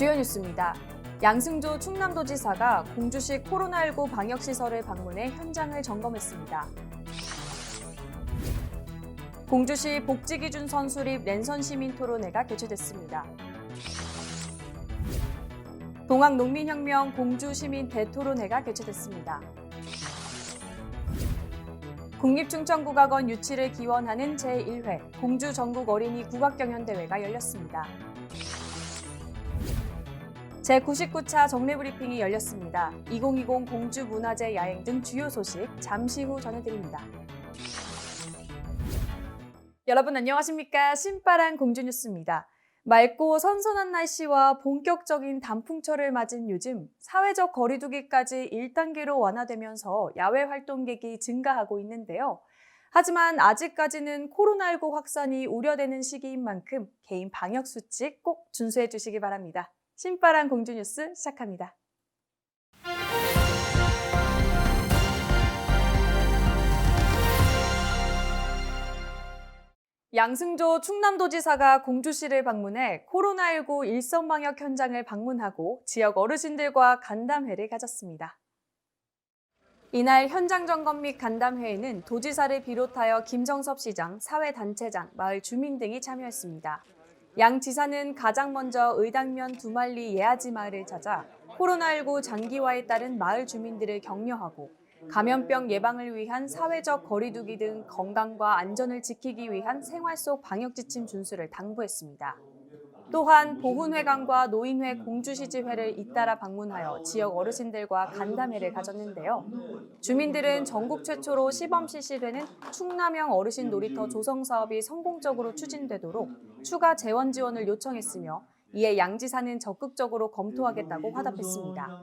주요 뉴스입니다. 양승조 충남도지사가 공주시 코로나19 방역시설을 방문해 현장을 점검했습니다. 공주시 복지기준선 수립 랜선 시민 토론회가 개최됐습니다. 동학농민혁명 공주시민 대토론회가 개최됐습니다. 국립충청국악원 유치를 기원하는 제1회 공주 전국 어린이 국악경연대회가 열렸습니다. 제99차 정례 브리핑이 열렸습니다. 2020 공주 문화제 야행 등 주요 소식 잠시 후 전해드립니다. 여러분 안녕하십니까? 신바람 공주 뉴스입니다. 맑고 선선한 날씨와 본격적인 단풍철을 맞은 요즘 사회적 거리두기까지 1단계로 완화되면서 야외 활동객이 증가하고 있는데요. 하지만 아직까지는 코로나19 확산이 우려되는 시기인 만큼 개인 방역 수칙 꼭 준수해 주시기 바랍니다. 신바람 공주 뉴스 시작합니다. 양승조 충남도지사가 공주시를 방문해 코로나19 일선 방역 현장을 방문하고 지역 어르신들과 간담회를 가졌습니다. 이날 현장 점검 및 간담회에는 도지사를 비롯하여 김정섭 시장, 사회단체장, 마을 주민 등이 참여했습니다. 양 지사는 가장 먼저 의당면 두말리 예아지 마을을 찾아 코로나19 장기화에 따른 마을 주민들을 격려하고 감염병 예방을 위한 사회적 거리두기 등 건강과 안전을 지키기 위한 생활 속 방역 지침 준수를 당부했습니다. 또한 보훈회관과 노인회 공주시지회를 잇따라 방문하여 지역 어르신들과 간담회를 가졌는데요. 주민들은 전국 최초로 시범 실시되는 충남형 어르신 놀이터 조성 사업이 성공적으로 추진되도록 추가 재원 지원을 요청했으며 이에 양지사는 적극적으로 검토하겠다고 화답했습니다.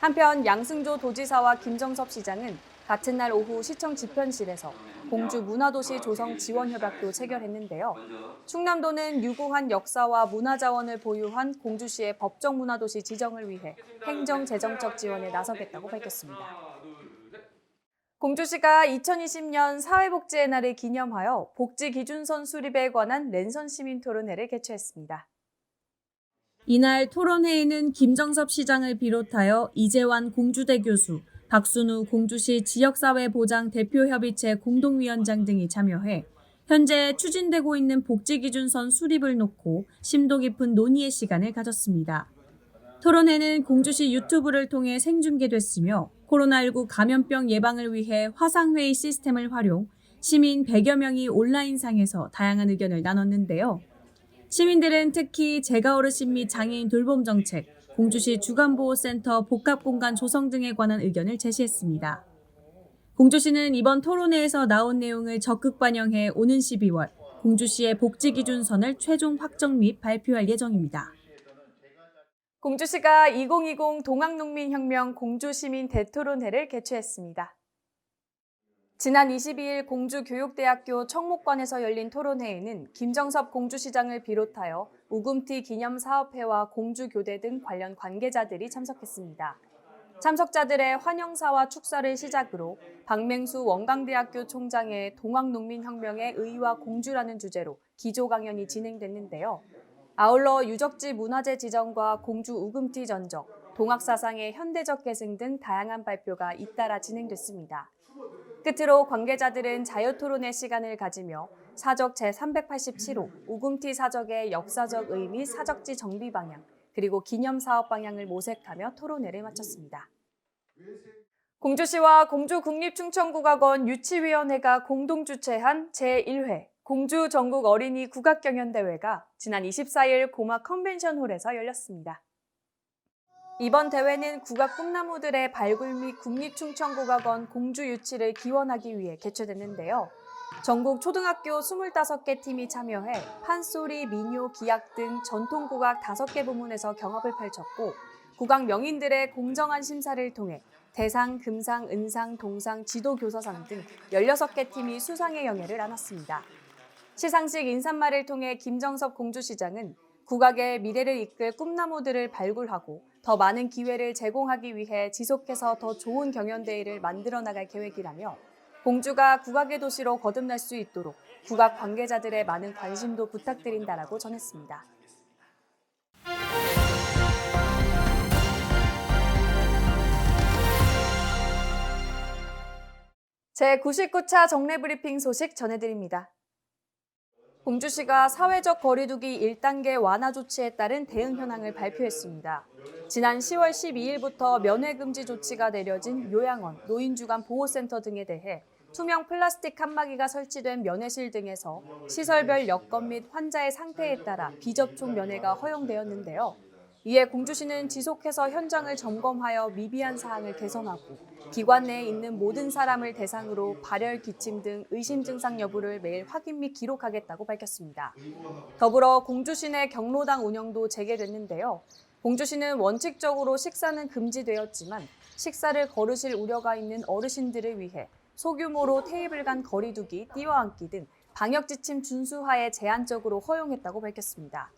한편 양승조 도지사와 김정섭 시장은 같은 날 오후 시청 집현실에서 공주 문화도시 조성 지원 협약도 체결했는데요. 충남도는 유구한 역사와 문화 자원을 보유한 공주시의 법정 문화도시 지정을 위해 행정 재정적 지원에 나서겠다고 밝혔습니다. 공주시가 2020년 사회복지의 날을 기념하여 복지 기준선 수립에 관한 랜선 시민 토론회를 개최했습니다. 이날 토론회에는 김정섭 시장을 비롯하여 이재환 공주대 교수, 박순우 공주시 지역사회보장 대표협의체 공동위원장 등이 참여해 현재 추진되고 있는 복지기준선 수립을 놓고 심도 깊은 논의의 시간을 가졌습니다. 토론회는 공주시 유튜브를 통해 생중계됐으며 코로나19 감염병 예방을 위해 화상회의 시스템을 활용 시민 100여 명이 온라인상에서 다양한 의견을 나눴는데요. 시민들은 특히 재가 어르신 및 장애인 돌봄 정책, 공주시 주간보호센터 복합공간 조성 등에 관한 의견을 제시했습니다. 공주시는 이번 토론회에서 나온 내용을 적극 반영해 오는 12월 공주시의 복지 기준선을 최종 확정 및 발표할 예정입니다. 공주시가 2020 동학농민혁명 공주시민 대토론회를 개최했습니다. 지난 22일 공주교육대학교 청목관에서 열린 토론회에는 김정섭 공주시장을 비롯하여 우금티 기념사업회와 공주교대 등 관련 관계자들이 참석했습니다. 참석자들의 환영사와 축사를 시작으로 박맹수 원광대학교 총장의 동학농민혁명의 의와 공주라는 주제로 기조 강연이 진행됐는데요. 아울러 유적지 문화재 지정과 공주 우금티 전적, 동학사상의 현대적 계승 등 다양한 발표가 잇따라 진행됐습니다. 끝으로 관계자들은 자유토론의 시간을 가지며 사적 제387호 우금티 사적의 역사적 의미 사적지 정비 방향 그리고 기념 사업 방향을 모색하며 토론회를 마쳤습니다. 공주시와 공주국립충청국악원 유치위원회가 공동 주최한 제1회 공주 전국 어린이 국악경연대회가 지난 24일 고마 컨벤션홀에서 열렸습니다. 이번 대회는 국악 꿈나무들의 발굴 및 국립충청국악원 공주 유치를 기원하기 위해 개최됐는데요. 전국 초등학교 25개 팀이 참여해 판소리, 민요, 기악 등 전통 국악 5개 부문에서 경합을 펼쳤고 국악 명인들의 공정한 심사를 통해 대상, 금상, 은상, 동상, 지도교사상 등 16개 팀이 수상의 영예를 안았습니다. 시상식 인사말을 통해 김정섭 공주시장은 국악의 미래를 이끌 꿈나무들을 발굴하고 더 많은 기회를 제공하기 위해 지속해서 더 좋은 경연대회를 만들어 나갈 계획이라며 공주가 국악의 도시로 거듭날 수 있도록 국악 관계자들의 많은 관심도 부탁드린다라고 전했습니다. 제99차 정례 브리핑 소식 전해드립니다. 공주시가 사회적 거리두기 1단계 완화 조치에 따른 대응 현황을 발표했습니다. 지난 10월 12일부터 면회 금지 조치가 내려진 요양원, 노인주간 보호센터 등에 대해 투명 플라스틱 칸막이가 설치된 면회실 등에서 시설별 여건 및 환자의 상태에 따라 비접촉 면회가 허용되었는데요. 이에 공주시는 지속해서 현장을 점검하여 미비한 사항을 개선하고 기관 내에 있는 모든 사람을 대상으로 발열, 기침 등 의심 증상 여부를 매일 확인 및 기록하겠다고 밝혔습니다. 더불어 공주시 내 경로당 운영도 재개됐는데요. 공주시는 원칙적으로 식사는 금지되었지만 식사를 거르실 우려가 있는 어르신들을 위해 소규모로 테이블 간 거리두기, 띄어앉기 등 방역 지침 준수하에 제한적으로 허용했다고 밝혔습니다.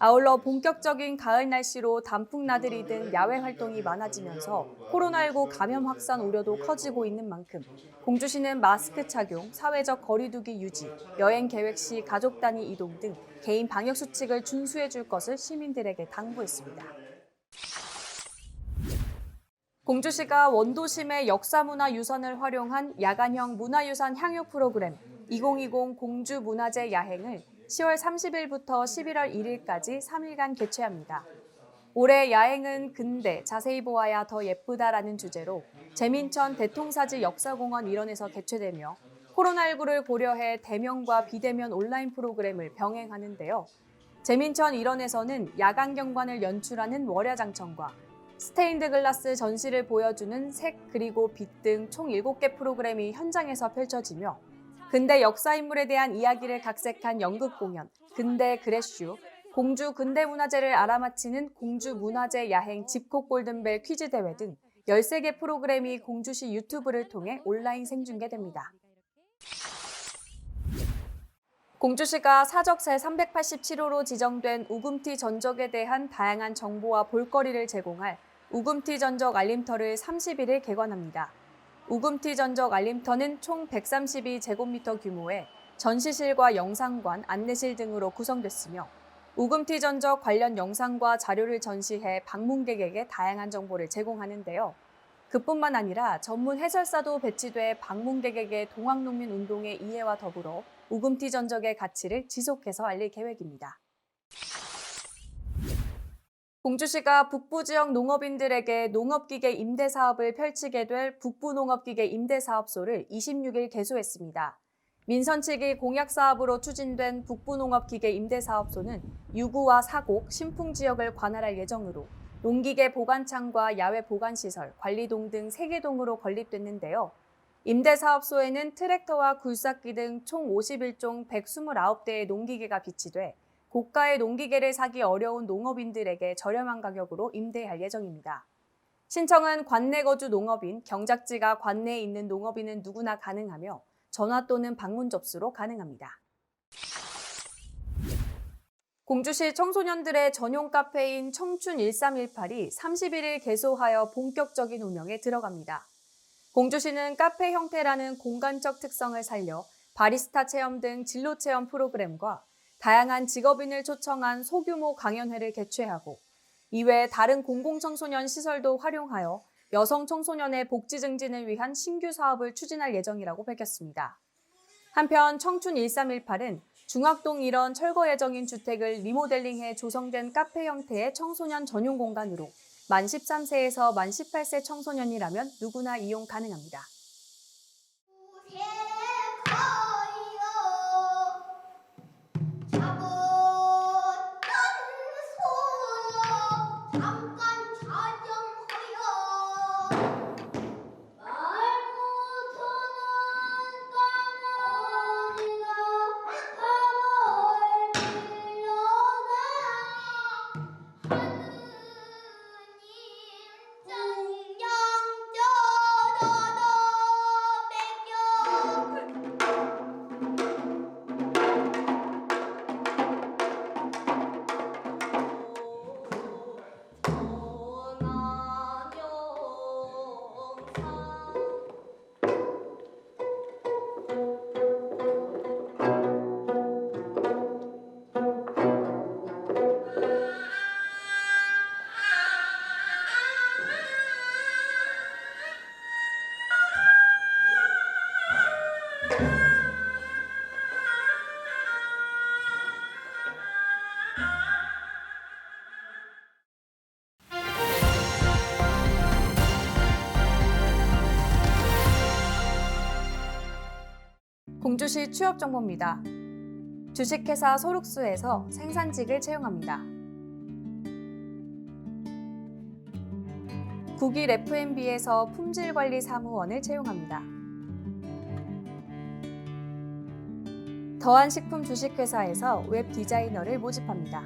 아울러 본격적인 가을 날씨로 단풍 나들이 등 야외 활동이 많아지면서 코로나19 감염 확산 우려도 커지고 있는 만큼 공주시는 마스크 착용, 사회적 거리두기 유지, 여행 계획 시 가족 단위 이동 등 개인 방역 수칙을 준수해 줄 것을 시민들에게 당부했습니다. 공주시가 원도심의 역사문화 유산을 활용한 야간형 문화유산 향유 프로그램 2020 공주문화제 야행을 10월 30일부터 11월 1일까지 3일간 개최합니다. 올해 야행은 근대 자세히 보아야 더 예쁘다라는 주제로 재민천 대통사지 역사공원 일원에서 개최되며 코로나19를 고려해 대면과 비대면 온라인 프로그램을 병행하는데요. 재민천 일원에서는 야간 경관을 연출하는 월야장천과 스테인드 글라스 전시를 보여주는 색 그리고 빛 등 총 7개 프로그램이 현장에서 펼쳐지며 근대 역사 인물에 대한 이야기를 각색한 연극 공연, 근대 그레슈, 공주 근대 문화재를 알아맞히는 공주 문화재 야행 집콕 골든벨 퀴즈 대회 등 13개 프로그램이 공주시 유튜브를 통해 온라인 생중계됩니다. 공주시가 사적세 387호로 지정된 우금티 전적에 대한 다양한 정보와 볼거리를 제공할 우금티 전적 알림터를 31일 개관합니다. 우금티 전적 알림터는 총 132제곱미터 규모의 전시실과 영상관, 안내실 등으로 구성됐으며 우금티 전적 관련 영상과 자료를 전시해 방문객에게 다양한 정보를 제공하는데요. 그뿐만 아니라 전문 해설사도 배치돼 방문객에게 동학농민 운동의 이해와 더불어 우금티 전적의 가치를 지속해서 알릴 계획입니다. 공주시가 북부 지역 농업인들에게 농업기계 임대 사업을 펼치게 될 북부농업기계 임대 사업소를 26일 개소했습니다. 민선 측이 공약 사업으로 추진된 북부농업기계 임대 사업소는 유구와 사곡, 신풍 지역을 관할할 예정으로 농기계 보관창과 야외 보관시설, 관리동 등 3개 동으로 건립됐는데요. 임대 사업소에는 트랙터와 굴삭기 등 총 51종 129대의 농기계가 비치돼 고가의 농기계를 사기 어려운 농업인들에게 저렴한 가격으로 임대할 예정입니다. 신청은 관내 거주 농업인, 경작지가 관내에 있는 농업인은 누구나 가능하며 전화 또는 방문 접수로 가능합니다. 공주시 청소년들의 전용 카페인 청춘 1318이 31일 개소하여 본격적인 운영에 들어갑니다. 공주시는 카페 형태라는 공간적 특성을 살려 바리스타 체험 등 진로 체험 프로그램과 다양한 직업인을 초청한 소규모 강연회를 개최하고 이외에 다른 공공청소년 시설도 활용하여 여성 청소년의 복지 증진을 위한 신규 사업을 추진할 예정이라고 밝혔습니다. 한편 청춘 1318은 중학동 일원 철거 예정인 주택을 리모델링해 조성된 카페 형태의 청소년 전용 공간으로 만 13세에서 만 18세 청소년이라면 누구나 이용 가능합니다. 공주시 취업 정보입니다. 주식회사 소룩수에서 생산직을 채용합니다. 국일 F&B에서 품질관리 사무원을 채용합니다. 더한식품 주식회사에서 웹 디자이너를 모집합니다.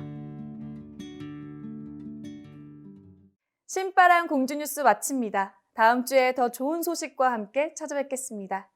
신바람 공주뉴스 마칩니다. 다음 주에 더 좋은 소식과 함께 찾아뵙겠습니다.